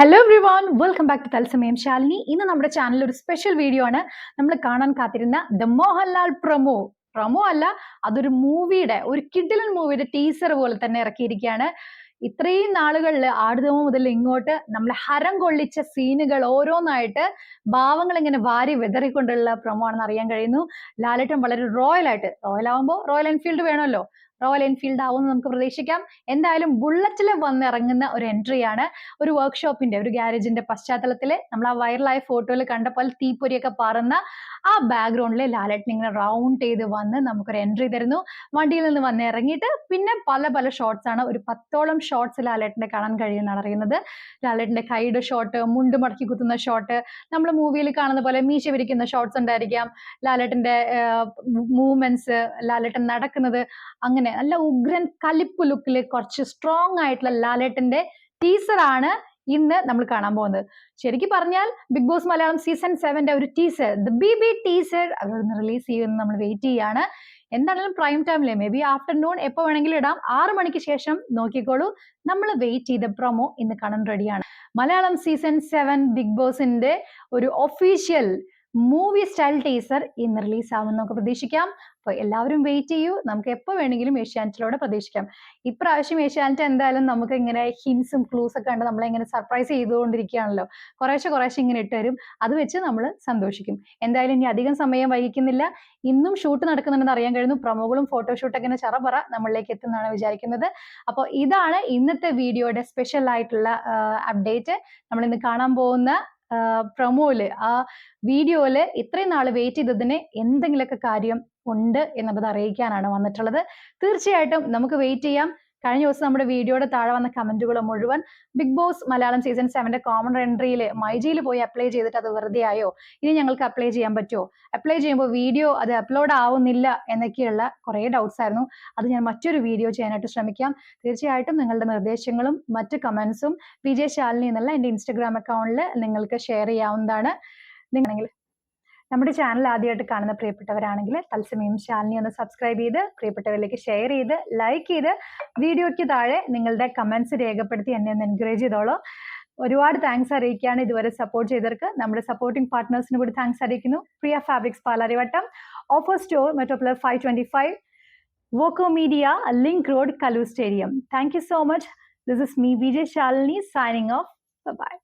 Hello everyone welcome back to തത്സമയം ശാലിനി ഇന്ന് നമ്മുടെ ചാനലിൽ ഒരു സ്പെഷ്യൽ വീഡിയോ ആണ്. നമ്മൾ കാണാൻ കാത്തിരുന്ന ദ മോഹൻലാൽ പ്രൊമോ പ്രൊമോ അല്ല അതൊരു മൂവിയുടെ ഒരു കിഡിലൻ മൂവിയുടെ ടീസർ പോലെ തന്നെ ഇറക്കിയിരിക്കുകയാണ്. ഇത്രയും നാളുകളിൽ ആടുതമ മുതൽ ഇങ്ങോട്ട് നമ്മൾ ഹരം കൊള്ളിച്ച സീനുകൾ ഓരോന്നായിട്ട് ഭാവങ്ങൾ ഇങ്ങനെ വാരി വിതറിക്കൊണ്ടുള്ള പ്രമോ ആണെന്ന് അറിയാൻ കഴിയുന്നു. ലാലേട്ടൻ വളരെ റോയൽ ആയിട്ട് റോയൽ ആവുമ്പോൾ റോയൽ എൻഫീൽഡ് വേണമല്ലോ. റോയൽ എൻഫീൽഡ് ആവുമെന്ന് നമുക്ക് പ്രതീക്ഷിക്കാം. എന്തായാലും ബുള്ളറ്റിൽ വന്നിറങ്ങുന്ന ഒരു എൻട്രിയാണ് ഒരു വർക്ക്ഷോപ്പിന്റെ ഒരു ഗ്യാരേജിന്റെ പശ്ചാത്തലത്തിൽ നമ്മൾ ആ വൈറലായ ഫോട്ടോയിൽ കണ്ടപ്പോൾ തീപ്പൊരിയൊക്കെ പറന്ന ആ ബാക്ക്ഗ്രൗണ്ടിൽ ലാലേട്ടൻ ഇങ്ങനെ റൗണ്ട് ചെയ്ത് വന്ന് നമുക്കൊരു എൻട്രി തരുന്നു. വണ്ടിയിൽ നിന്ന് വന്ന് ഇറങ്ങിയിട്ട് പിന്നെ പല പല ഷോർട്സ് ആണ്. ഒരു പത്തോളം ഷോർട്സ് ലാലേട്ടനെ കാണാൻ കഴിയുമെന്നാണ് അറിയുന്നത്. ലാലേട്ടന്റെ കൈയുടെ ഷോട്ട് മുണ്ട് മടക്കി കുത്തുന്ന ഷോട്ട് നമ്മൾ മൂവിയിൽ കാണുന്ന പോലെ മീശ വിരിക്കുന്ന ഷോർട്സ് ഉണ്ടായിരിക്കാം. ലാലേട്ടന്റെ മൂവ്മെന്റ്സ് ലാലേട്ടൻ നടക്കുന്നത് അങ്ങനെ നല്ല ഉഗ്രൻ കലിപ്പ് ലുക്കിൽ കുറച്ച് സ്ട്രോങ് ആയിട്ടുള്ള ലാലേട്ടന്റെ ടീസർ ആണ് ഇന്ന് നമ്മൾ കാണാൻ പോകുന്നത്. ശരിക്കും പറഞ്ഞാൽ ബിഗ് ബോസ് മലയാളം സീസൺ സെവന്റെ ഒരു teaser the B B teaser അതൊന്ന് റിലീസ് ചെയ്യുമെന്ന് നമ്മൾ വെയിറ്റ് ചെയ്യാണ്. എന്താണെങ്കിലും പ്രൈം ടൈമിലെ മേ ബി ആഫ്റ്റർനൂൺ എപ്പോൾ വേണമെങ്കിലും ഇടാം. ആറു മണിക്ക് ശേഷം നോക്കിക്കോളൂ. നമ്മൾ വെയിറ്റ് ചെയ്ത പ്രൊമോ ഇന്ന് കാണാൻ റെഡിയാണ് മലയാളം സീസൺ സെവൻ ബിഗ് ബോസിന്റെ ഒരു ഒഫീഷ്യൽ മൂവി സ്റ്റൈൽ ടീസർ ഇന്ന് റിലീസ് നമുക്ക് പ്രതീക്ഷിക്കാം. അപ്പോൾ എല്ലാവരും വെയിറ്റ് ചെയ്യൂ. നമുക്ക് എപ്പോ വേണമെങ്കിലും ഏഷ്യാനെറ്റിലൂടെ പ്രതീക്ഷിക്കാം. ഇപ്രാവശ്യം ഏഷ്യാനെറ്റ് എന്തായാലും നമുക്ക് ഇങ്ങനെ ഹിൻസും ക്ലൂസ് ഒക്കെ കണ്ട് നമ്മളെ ഇങ്ങനെ സർപ്രൈസ് ചെയ്തുകൊണ്ടിരിക്കുകയാണല്ലോ. കുറേശ്ശെ കുറേശ്ശെ ഇങ്ങനെ ഇട്ട് തരും. അത് വെച്ച് നമ്മൾ സന്തോഷിക്കും. എന്തായാലും ഇനി അധികം സമയം വൈകിക്കുന്നില്ല. ഇന്നും ഷൂട്ട് നടക്കുന്നുണ്ടെന്ന് അറിയാൻ കഴിയുന്നു. പ്രൊമോകളും ഫോട്ടോഷൂട്ടൊക്കെ ഇങ്ങനെ ചറപറ നമ്മളിലേക്ക് എത്തുന്നതാണ് വിചാരിക്കുന്നത്. അപ്പോൾ ഇതാണ് ഇന്നത്തെ വീഡിയോയുടെ സ്പെഷ്യൽ ആയിട്ടുള്ള അപ്ഡേറ്റ് നമ്മൾ ഇന്ന് കാണാൻ പോകുന്ന പ്രൊമോയിൽ ആ വീഡിയോയിൽ ഇത്രയും നാൾ വെയിറ്റ് ചെയ്തതിന് എന്തെങ്കിലുമൊക്കെ കാര്യം ഉണ്ട് എന്നുള്ളത് അറിയിക്കാനാണ് വന്നിട്ടുള്ളത്. തീർച്ചയായിട്ടും നമുക്ക് വെയിറ്റ് ചെയ്യാം. കഴിഞ്ഞ ദിവസം നമ്മുടെ വീഡിയോയുടെ താഴെ വന്ന കമന്റുകൾ മുഴുവൻ ബിഗ് ബോസ് മലയാളം സീസൺ സെവന്റെ കോമൺ എൻട്രിയിൽ മൈജിയിൽ പോയി അപ്ലൈ ചെയ്തിട്ട് അത് വെറുതെ ആയോ? ഇനി ഞങ്ങൾക്ക് അപ്ലൈ ചെയ്യാൻ പറ്റുമോ അപ്ലൈ ചെയ്യുമ്പോൾ വീഡിയോ അത് അപ്ലോഡ് ആവുന്നില്ല എന്നൊക്കെയുള്ള കുറേ ഡൗട്ട്സ് ആയിരുന്നു. അത് ഞാൻ മറ്റൊരു വീഡിയോ ചെയ്യാനായിട്ട് ശ്രമിക്കാം. തീർച്ചയായിട്ടും നിങ്ങളുടെ നിർദ്ദേശങ്ങളും മറ്റ് കമന്റ്സും വിജയ് ശാലിനി എന്നുള്ള എന്റെ ഇൻസ്റ്റഗ്രാം അക്കൗണ്ടിൽ നിങ്ങൾക്ക് ഷെയർ ചെയ്യാവുന്നതാണ്. നിങ്ങളെങ്കിൽ നമ്മുടെ ചാനൽ ആദ്യമായിട്ട് കാണുന്ന പ്രിയപ്പെട്ടവരാണെങ്കിൽ തത്സമയം ശാലിനി ഒന്ന് സബ്സ്ക്രൈബ് ചെയ്ത് പ്രിയപ്പെട്ടവരിലേക്ക് ഷെയർ ചെയ്ത് ലൈക്ക് ചെയ്ത് വീഡിയോയ്ക്ക് താഴെ നിങ്ങളുടെ കമൻസ് രേഖപ്പെടുത്തി എന്നെ ഒന്ന് എൻകറേജ് ചെയ്തോളൂ. ഒരുപാട് താങ്ക്സ് അറിയിക്കുകയാണ് ഇതുവരെ സപ്പോർട്ട് ചെയ്തവർക്ക്. നമ്മുടെ സപ്പോർട്ടിംഗ് പാർട്ട്നേഴ്സിന് കൂടി താങ്ക്സ് അറിയിക്കുന്നു. Priya fabrics Palarivattom offer store മെട്രോപ്ലർ five twenty five വോക്കോ media link road Kaloor stadium thank you so much this is me Vijay Shalini signing off bye